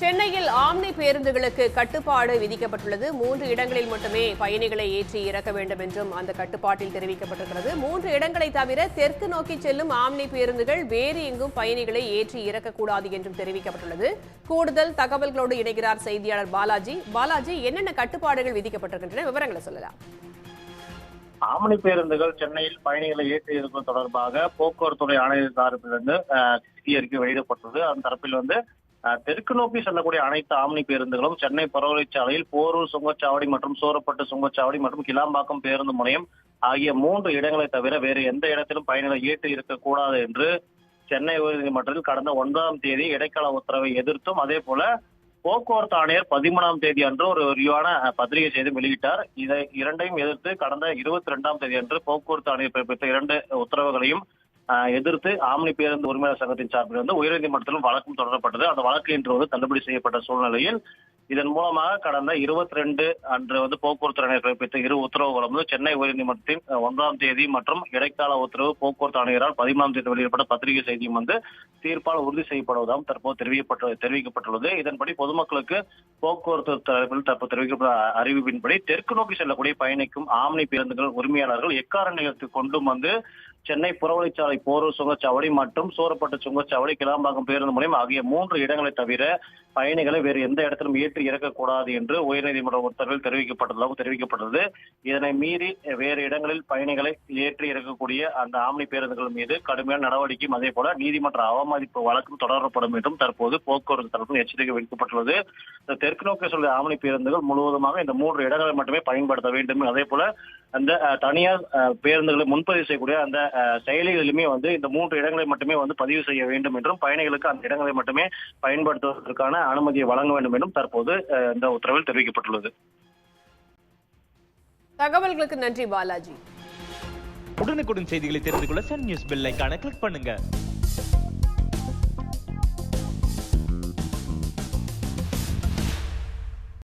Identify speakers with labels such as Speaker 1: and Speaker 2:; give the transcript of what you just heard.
Speaker 1: சென்னையில் ஆம்னி பேருந்துகளுக்கு கட்டுப்பாடு விதிக்கப்பட்டுள்ளது. மூன்று இடங்களில் மட்டுமே பயணிகளை ஏற்றி இறக்க வேண்டும் என்றும் அந்த கட்டுப்பாட்டில் தெரிவிக்கப்பட்டிருக்கிறது. மூன்று இடங்களை தவிர தெற்கு நோக்கி செல்லும் ஆம்னி பேருந்துகள் வேறு எங்கும் பயணிகளை ஏற்றி இறக்கக்கூடாது என்றும் தெரிவிக்கப்பட்டுள்ளது. கூடுதல் தகவல்களோடு இணைகிறார் செய்தியாளர் பாலாஜி. பாலாஜி என்னென்ன கட்டுப்பாடுகள் விதிக்கப்பட்டிருக்கின்றன? விவரங்களை சொல்லலாம்.
Speaker 2: ஆம்னி பேருந்துகள் சென்னையில் பயணிகளை ஏற்றி இருக்கும் தொடர்பாக போக்குவரத்துறை ஆணையர் தரப்பிலிருந்து அஹ், அறிக்கை வெளியிடப்பட்டது அந்த தரப்பில் வந்து தெற்கு நோக்கி செல்லக்கூடிய அனைத்து ஆம்னி பேருந்துகளும் சென்னை பரவலைச்சாலையில் போரூர் சுங்கச்சாவடி மற்றும் சூரப்பட்டு சுங்கச்சாவடி மற்றும் கிளாம்பாக்கம் பேருந்து முனையம் ஆகிய மூன்று இடங்களை தவிர வேறு எந்த இடத்திலும் பயணிகளை ஏற்று இருக்கக்கூடாது என்று சென்னை உயர்நீதிமன்றத்தில் கடந்த ஒன்பதாம் தேதி இடைக்கால உத்தரவை எதிர்த்தும் அதே போல போக்குவரத்து ஆணையர் பதிமூணாம் தேதி அன்று ஒரு விரிவான பத்திரிகை செய்து வெளியிட்டார். இதை இரண்டையும் எதிர்த்து கடந்த இருபத்தி ரெண்டாம் தேதி அன்று போக்குவரத்து ஆணையர் பிறப்பித்த இரண்டு உத்தரவுகளையும் எதிர்த்து ஆம்னி பேருந்து உரிமையாளர் சங்கத்தின் சார்பில் வந்து உயர்நீதிமன்றத்திலும் வழக்கும் தொடரப்பட்டது. அந்த வழக்கு இன்று வந்து தள்ளுபடி செய்யப்பட்ட சூழ்நிலையில் இதன் மூலமாக கடந்த இருபத்தி ரெண்டு அன்று வந்து போக்குவரத்து ஆணையர் பிறப்பித்த இரு உத்தரவுகளும் வந்து சென்னை உயர்நீதிமன்றத்தின் ஒன்றாம் தேதி மற்றும் இடைக்கால உத்தரவு போக்குவரத்து ஆணையரால் பதிமூணாம் தேதி வெளியிடப்பட்ட பத்திரிகை செய்தியும் வந்து தீர்ப்பால் உறுதி செய்யப்படுவதாகவும் தற்போது தெரிவிக்கப்பட்டு தெரிவிக்கப்பட்டுள்ளது. இதன்படி பொதுமக்களுக்கு போக்குவரத்து தரப்பில் தற்போது தெரிவிக்கப்பட்ட அறிவிப்பின்படி தெற்கு நோக்கி செல்லக்கூடிய பயணிக்கும் ஆம்னி பேருந்துகள் உரிமையாளர்கள் எக்காரணத்தை கொண்டும் வந்து சென்னை புறவழிச்சாலை போரூர் சுங்கச்சாவடி மற்றும் சூரப்பட்டு சுங்கச்சாவடி கிளாம்பாக்கம் பேருந்து முனையம் ஆகிய மூன்று இடங்களை தவிர பயணிகளை வேறு எந்த இடத்திலும் ஏற்றி இறக்கக்கூடாது என்று உயர்நீதிமன்ற உத்தரவில் தெரிவிக்கப்பட்டதாகவும் தெரிவிக்கப்பட்டது இதனை மீறி வேறு இடங்களில் பயணிகளை ஏற்றி இறக்கக்கூடிய அந்த ஆம்னி பேருந்துகள் மீது கடுமையான நடவடிக்கையும் அதே போல நீதிமன்ற அவமதிப்பு வழக்கும் தொடரப்படும் என்றும் தற்போது போக்குவரத்து தரப்பில் எச்சரிக்கை விடுக்கப்பட்டுள்ளது. இந்த தெற்கு நோக்கி சொல்ல ஆம்னி பேருந்துகள் முழுவதுமாக இந்த மூன்று இடங்களை மட்டுமே பயன்படுத்த வேண்டும். அதே போல அந்த தனியார் பேருந்துகளை முன்பதிவு செய்யக்கூடிய அந்த செயலிகளிலுமே வந்து இந்த மூன்று இடங்களை மட்டுமே வந்து பதிவு செய்ய வேண்டும் என்றும் பயணிகளுக்கு அந்த இடங்களை மட்டுமே பயன்படுத்துவதற்கான அனுமதியை வழங்க வேண்டும் என்றும் தற்போது இந்த உத்தரவில் தெரிவிக்கப்பட்டுள்ளது.
Speaker 1: தகவல்களுக்கு நன்றி பாலாஜி.
Speaker 3: உடனுக்குடன் செய்திகளை தெரிந்து கொள்ள சன் நியூஸ் பெல் ஐகானை கிளிக் பண்ணுங்க.